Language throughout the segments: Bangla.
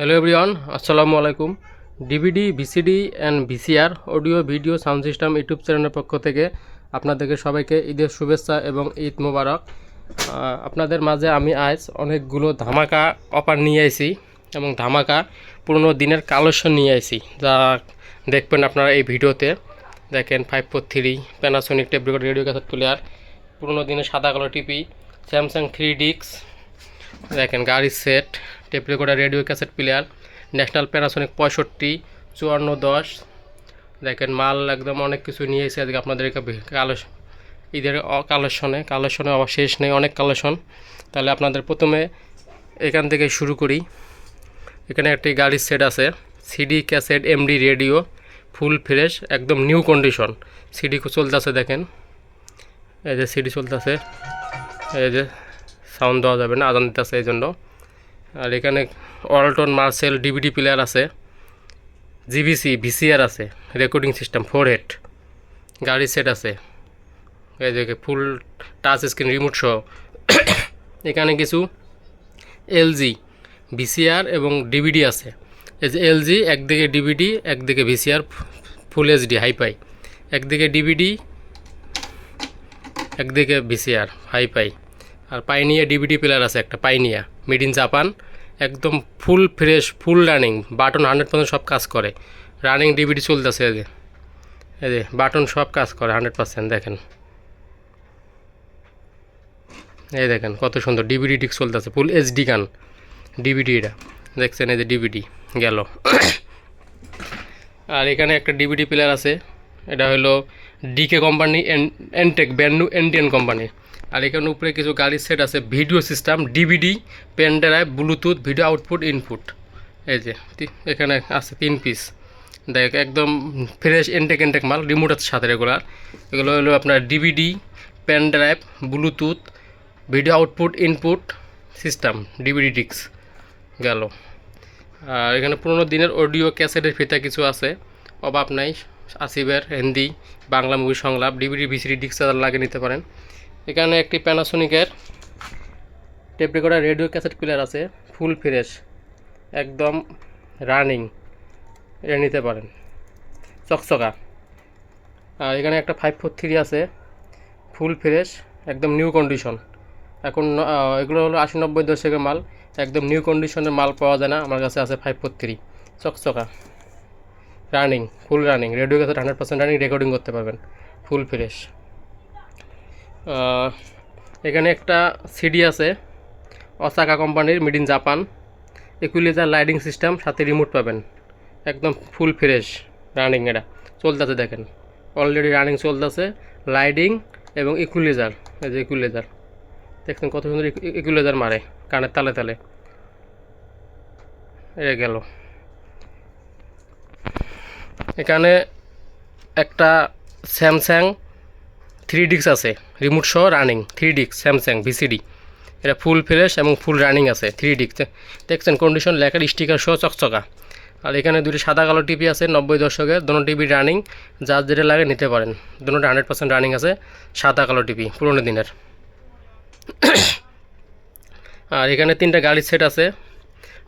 হ্যালো এভরিওয়ান আসসালামু আলাইকুম DVD VCD and VCR audio video sound system YouTube চ্যানেলের পক্ষ থেকে আপনাদেরকে সবাইকে ঈদের শুভেচ্ছা এবং ঈদ মোবারক। আপনাদের মাঝে আমি আজ অনেকগুলো ধামাকা অফার নিয়ে আইছি এবং ধামাকা পুরনো দিনের কালেকশন নিয়ে আইছি। যা দেখবেন আপনারা এই ভিডিওতে। দেখেন five four three Panasonic tape radio cassette player পুরনো দিনের সাদা কালো টিপি স্যামসাং থ্রি ডিক্স দেখেন গাড়ির set tape recorder, radio cassette player, National Panasonic পঁয়ষট্টি, চুয়ান্ন, দশ। দেখেন, মাল একদম অনেক কিছু নিয়ে এসে আজকে আপনাদেরকে কালো ঈদের কালেকশনে কালেকশনে আবার শেষ নেই, অনেক কালেকশন তাহলে আপনাদের প্রথমে এখান থেকে শুরু করি। এখানে একটি গাড়ির সেট আছে CD cassette MD radio, full fresh, একদম নিউ কন্ডিশন। সিডি চলতেছে, দেখেন। এই যে সিডি চলতেছে, এই যে সাউন্ড দেওয়া যাবে না, আজান দিতেছে, এই জন্য। আর এখানে অল্টন মার্সেল ডিভিডি প্লেয়ার আছে জিবিসি ভিসিআর আছে রেকর্ডিং সিস্টেম ফোর হেড গাড়ি সেট আছে। এই যে ফুল টাচ স্ক্রিন রিমোট সহ। এখানে কিছু এলজি ভিসিআর এবং ডিভিডি আছে। এই যে এলজি একদিকে ডিভিডি একদিকে ভিসিআর ফুল এইচডি হাইপাই একদিকে ডিভিডি একদিকে ভিসিআর হাইপাই আর পাইনিয়া ডিভিডি প্লেয়ার আছে একটা পাইনিয়া মেড ইন জাপান, একদম full fresh, full running, button hundred percent সব কাজ করে। রানিং ডিভিডি চলতেছে এই যে। বাটন সব কাজ করে, হান্ড্রেড পার্সেন্ট, দেখেন। এই দেখেন, কত সুন্দর ডিভিডি ডিক চলতেছে, ফুল এইচডি গান। ডিভিডি এটা, দেখছেন এই যে ডিভিডি, গেল। আর এখানে একটা ডিভিডি প্লেয়ার আছে, এটা হলো ডিকে কোম্পানি, এন, এনটেক ব্যান্ডু এনটিএন কোম্পানি। আর এখানে উপরে কিছু গাড়ির সেট আছে video system DVD pen drive bluetooth video output input এই যে এখানে আছে তিন পিস দেখ, একদম ফ্রেশ এনটেক এনটেক মাল রিমোট আছে সাথে রেগুলার এগুলো হলো আপনার DVD pen drive Bluetooth video output input system DVD ডিক্স গেল। আর এখানে পুরোনো দিনের অডিও ক্যাসেটের ফিতা কিছু আছে। অভাব নাই আসিবের হিন্দি, বাংলা মুভি সংলাপ ডিভিডি ভিসিডি ডিক্সার লাগিয়ে নিতে পারেন। এখানে একটি প্যানাসোনিকের tape recorder radio cassette player আছে ফুল ফ্রেশ একদম রানিং এটা নিতে পারেন। চকচকা। আর এখানে একটা ফাইভ ফোর থ্রি আছে ফুল ফ্রেশ একদম নিউ কন্ডিশন এখন এগুলো হলো আশি নব্বই দশকের মাল, একদম নিউ কন্ডিশনের মাল পাওয়া যায় না, আমার কাছে আছে ফাইভ ফোর থ্রি চকচকা। Running full running radio cassette hundred percent running recording করতে পারবেন ফুল ফ্রেশ এখানে একটা সিডি আছে অসাকা কোম্পানির made in Japan equaliser lighting system সাথে রিমোট পাবেন। একদম ফুল ফ্রেশ রানিং এটা চলতেছে দেখেন। অলরেডি রানিং চলতেছে লাইটিং এবং ইকুইলাইজার এই যে ইকুইলাইজার দেখছেন কত সুন্দর ইকুইলাইজার মারে, কানের তালে তালে। এ গেল। এখানে একটা স্যামসাং থ্রি ডিক্স আছে রিমোট সহ রানিং থ্রি ডিক্স স্যামসাং ভিসিডি এটা ফুল ফ্রেশ এবং ফুল রানিং আছে থ্রি ডিক্স দেখছেন কন্ডিশন লেখার স্টিকার সহ চকচকা। আর এখানে দুটি সাদা কালো টিভি আছে, নব্বই দশকের দুটো টিভি রানিং যার যেটা লাগে নিতে পারেন। দুটোটা হান্ড্রেড পার্সেন্ট রানিং আছে, সাদা কালো টিভি পুরোনো দিনের। আর এখানে তিনটা গাড়ির সেট আছে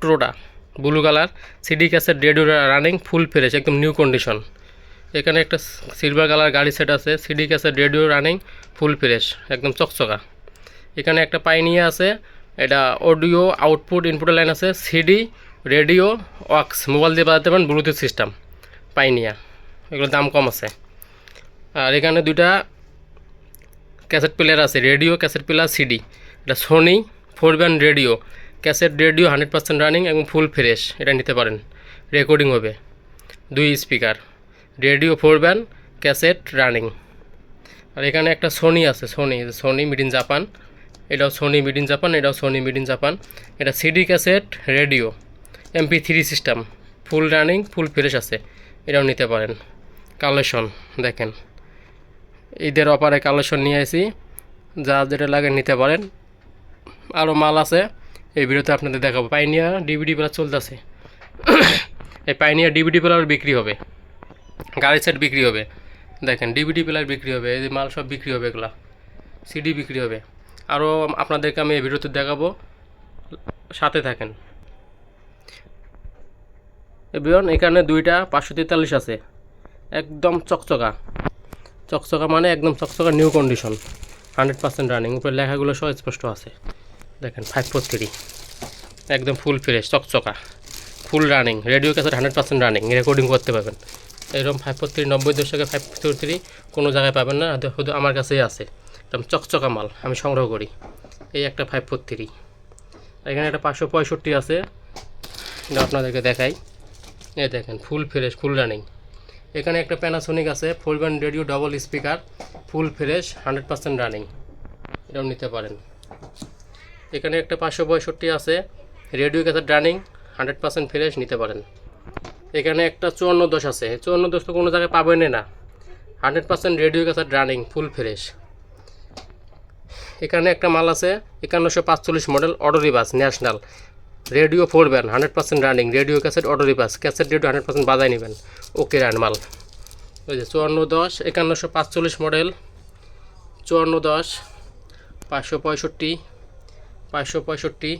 টোটা blue colour CD cassette radio running full fresh একদম নিউ কন্ডিশন এখানে একটা সিলভার কালার গাড়ি সেট আছে CD cassette radio running full fresh একদম চকচকা। এখানে একটা পাইনিয়া আছে, এটা অডিও আউটপুট ইনপুটের লাইন আছে সিডি রেডিও ওয়াক্স মোবাইল দিয়ে বাজাতে পারেন ব্লুটুথ সিস্টেম পাইনিয়া এগুলোর দাম কম আছে। আর এখানে দুইটা ক্যাসেট প্লেয়ার আছে রেডিও ক্যাসেট প্লেয়ার সিডি এটা Sony four band radio cassette radio hundred percent running এবং ফুল ফ্রেশ এটা নিতে পারেন রেকর্ডিং হবে, দুই speaker radio four band cassette running. আর এখানে একটা সোনি আছে Sony Sony made in Japan এটাও সোনি মিড ইন জাপান এটাও সোনি মিড ইন জাপান এটা CD cassette, radio MP three system full running full fresh আছে। এটাও নিতে পারেন। কালেকশন দেখেন। ঈদের অপারে কালেকশন নিয়ে আসি যা যেটা লাগে নিতে পারেন। আরও মাল আছে। এই ভিডিওতে আপনাদের দেখাবো। পাইনিয়া ডিভিডি প্লাস চলতেছে। এই পাইনিয়া ডিভিডি প্লার বিক্রি হবে। গাড়ি সেট বিক্রি হবে। দেখেন ডিভিডি প্লেয়ার বিক্রি হবে, এই মাল সব বিক্রি হবে এগুলা সিডি বিক্রি হবে। আরও আপনাদেরকে আমি এই ভিডিওতে দেখাবো, সাথে থাকেন। এবিয়ন এখানে দুইটা পাঁচশো তেতাল্লিশ আছে। একদম চকচকা। চকচকা মানে একদম চকচকা new condition hundred percent running উপরে লেখাগুলো সব স্পষ্ট আছে। দেখেন ফাইভ ফোর থ্রি একদম ফুল ফ্রেশ চকচকা। Full running radio cassette hundred percent running recording করতে পারবেন। এরকম ফাইভ ফোর থ্রি নব্বই দশকে ফাইভ ফোর থ্রি কোনো জায়গায় পাবেন না শুধু আমার কাছেই আছে। একদম চকচকা মাল, আমি সংগ্রহ করি। এই একটা ফাইভ ফোর থ্রি এখানে একটা পাঁচশো পঁয়ষট্টি আছে। আপনাদেরকে দেখাই। এই দেখেন ফুল ফ্রেশ ফুল রানিং এখানে একটা প্যানাসোনিক আছে four band radio double speaker full fresh hundred percent running এটাও নিতে পারেন। এখানে একটা পাঁচশো পঁয়ষট্টি আছে radio cassette running hundred percent fresh নিতে পারেন। এখানে একটা চুয়ান্ন দশ আছে। চুয়ান্ন দশ তো কোনো জায়গায় পাবেনই না। Hundred percent radio cassette running full fresh এখানে একটা মাল আছে, একান্নশো পাঁচচল্লিশ model auto reverse National radio four band hundred percent running radio cassette auto reverse cassette radio hundred percent বাজায় নেবেন। ওকে রান মাল। ওই যে চুয়ান্ন দশ, একান্নশো পাঁচচল্লিশ মডেল চুয়ান্ন দশ, পাঁচশো পঁয়ষট্টি পাঁচশো পঁয়ষট্টি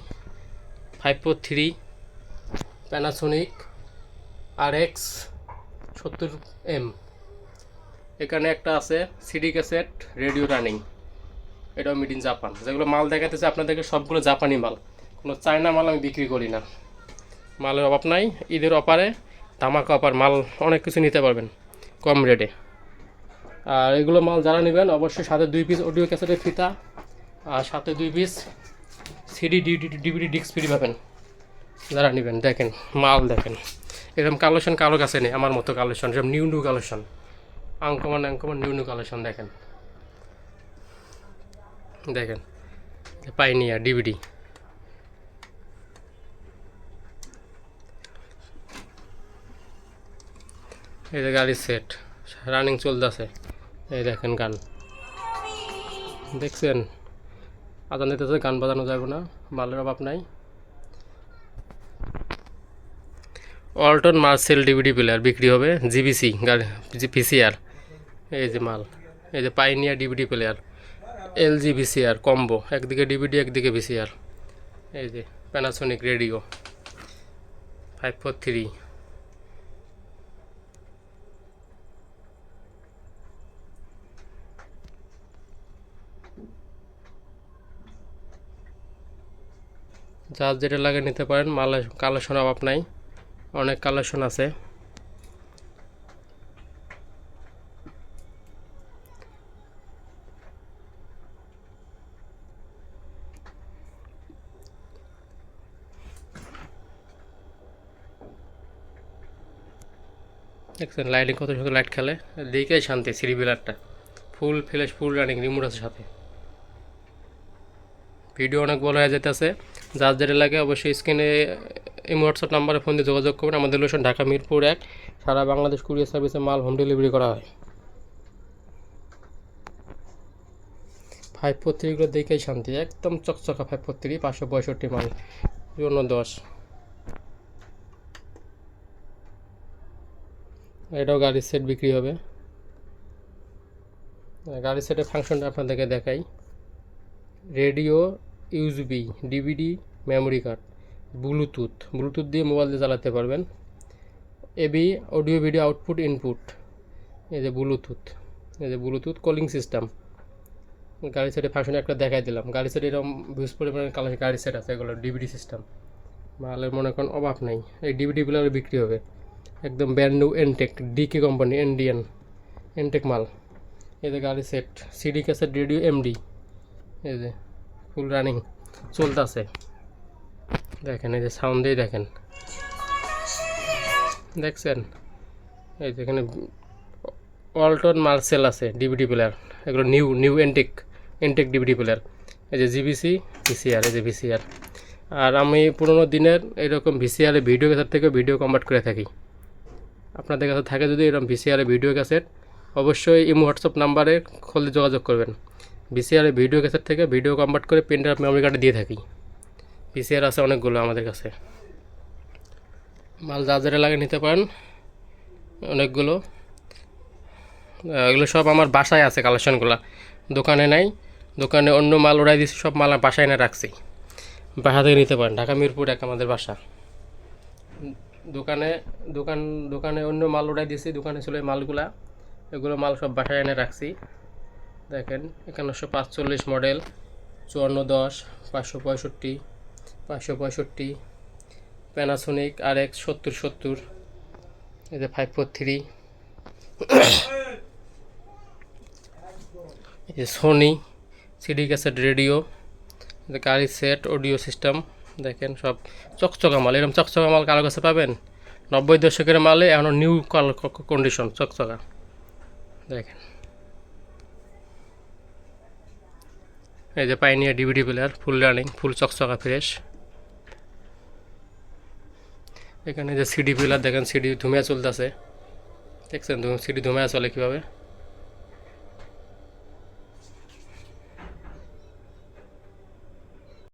five four three Panasonic R X সত্তর এম এখানে একটা আছে সিডি ক্যাসেট রেডিও রানিং এটাও মিড ইন জাপান যেগুলো মাল দেখাতেছে আপনাদেরকে সবগুলো জাপানি মাল। কোনো চায়না মাল আমি বিক্রি করি না। মালের অভাব নাই। ঈদের অপারে ধামাকা অপার মাল অনেক কিছু নিতে পারবেন, কম রেটে আর এগুলো মাল যারা নেবেন, অবশ্যই সাথে দুই পিস অডিও ক্যাসেটের ফিতা আর সাথে দুই piece CD DVD disc free পাবেন। যারা নেবেন, দেখেন, মাল দেখেন। এরকম কালেকশন কারও কাছে নেই, আমার মতো কালেকশন, এরকম নিউ নিউ কালেকশন। আঙ্কমান আঙ্কমান নিউ নিউ কালেকশন দেখেন। দেখেন পাইনিয়া ডিভিডি এই যে গাড়ির সেট রানিং চলতেছে। এই দেখেন গান। দেখছেন? আদান দিতেছে, গান বাজানো যাবে না মালের অভাব নাই। অল্টন মার্সেল ডিভিডি প্লেয়ার বিক্রি হবে জিবিসি গাড়ি ভিসিআর এই যে মাল, এই যে Pioneer DVD player L LG VCR combo একদিকে ডিভিডি একদিকে ভিসিআর এই যে Panasonic radio five four three যার যেটা লাগে নিতে পারেন মালে কালেকশন অভাব নাই। অনেক কালেকশন আছে। দেখছেন লাইটিং কত সুন্দর লাইট খেলে। দেখে শান্তি সিঁড়ি বিলারটা full fresh full running remote আছে সাথে। ভিডিও অনেক বড় হয়ে যেতেছে যার যেটা লাগে অবশ্যই স্ক্রিনে এই হোয়াটসঅ্যাপ নাম্বারে ফোন দিয়ে যোগাযোগ করবেন। আমাদের লোকেশন ঢাকা মিরপুর এক। সারা বাংলাদেশ কুরিয়ার সার্ভিসে মাল হোম ডেলিভারি করা হয়। ফাইভ ফোর থ্রিগুলো দেখেই শান্তি। একদম চকচকা ফাইভ ফোর থ্রি পাঁচশো পঁয়ষট্টি মাল। জন্য দশ। এটাও গাড়ির সেট বিক্রি হবে। গাড়ির সেটের ফাংশনটা আপনাদেরকে দেখাই। Radio USB DVD memory card Bluetooth Bluetooth দিয়ে মোবাইল দিয়ে চালাতে পারবেন। AV audio video output input এই যে ব্লুটুথ এই যে ব্লুটুথ কলিং সিস্টেম গাড়ি সেটের ফাংশন একটা দেখাই দিলাম। গাড়ি সেট এরকম বিশ পরিমাণের কালার গাড়ি সেট আছে, এগুলো ডিভিডি সিস্টেম মালের মনে করেন অভাব নেই। এই ডিভিডিগুলো বিক্রি হবে। একদম brand new Entech DK company Indian Entech মাল। এই যে গাড়ি set CD cassette radio MD এই যে ফুল রানিং চলতেছে। দেখেন, এই যে সাউন্ড দিয়ে দেখেন। দেখছেন? এই যে এখানে অল্টন মার্সেল আছে ডিভিডি প্লেয়ার এগুলো new new Entech Entech DVD player এই যে জিবিসি ভিসিআর এই যে ভিসিআর আর আমি পুরোনো দিনের এরকম ভিসিআরে ভিডিও ক্যাসেট থেকে ভিডিও কনভার্ট করে থাকি। আপনাদের কাছে থাকে যদি এরকম ভিসিআরে ভিডিও ক্যাসেট অবশ্যই ইমো হোয়াটসঅ্যাপ নাম্বারে খোলে যোগাযোগ করবেন। ভিসিআরে ভিডিও ক্যাসেট থেকে ভিডিও কনভার্ট করে প্রিন্টার মেমোরি কার্ডে দিয়ে থাকি। ভিসিআর আছে অনেকগুলো আমাদের কাছে। মাল যা যেটা লাগে নিতে পারেন, অনেকগুলো। এগুলো সব আমার বাসায় আছে কালেকশনগুলো। দোকানে নাই, দোকানে অন্য মাল উড়াই দিয়েছি সব মাল বাসায় এনে রাখছি। বাসা থেকে নিতে পারেন, ঢাকা মিরপুর এক আমাদের বাসা। দোকানে, দোকান, দোকানে অন্য মাল উঠাই দিয়েছি দোকানে ছিল মালগুলা, এগুলো মাল সব বাসায় এনে রাখছি। দেখেন একান্নশো পাঁচচল্লিশ মডেল, চুয়ান্ন দশ, পাঁচশো পঁয়ষট্টি। পাঁচশো পঁয়ষট্টি প্যানাসোনিক আর এক্স সত্তর সত্তর, এই যে five four three Sony CD cassette radio গাড়ি সেট অডিও সিস্টেম দেখেন সব চকচকা মাল, এরকম চকচকা মাল কারও কাছে পাবেন? নব্বই দশকের মালে এখনও নিউ কাল কন্ডিশন চকচকা। দেখেন। এই যে Pioneer DVD player full running full চকচকা ফ্রেশ এখানে যে সিডি ফিলার দেখেন সিডি ধুমিয়া চলতেছে। দেখছেন সিডি ধুমিয়া চলে কীভাবে?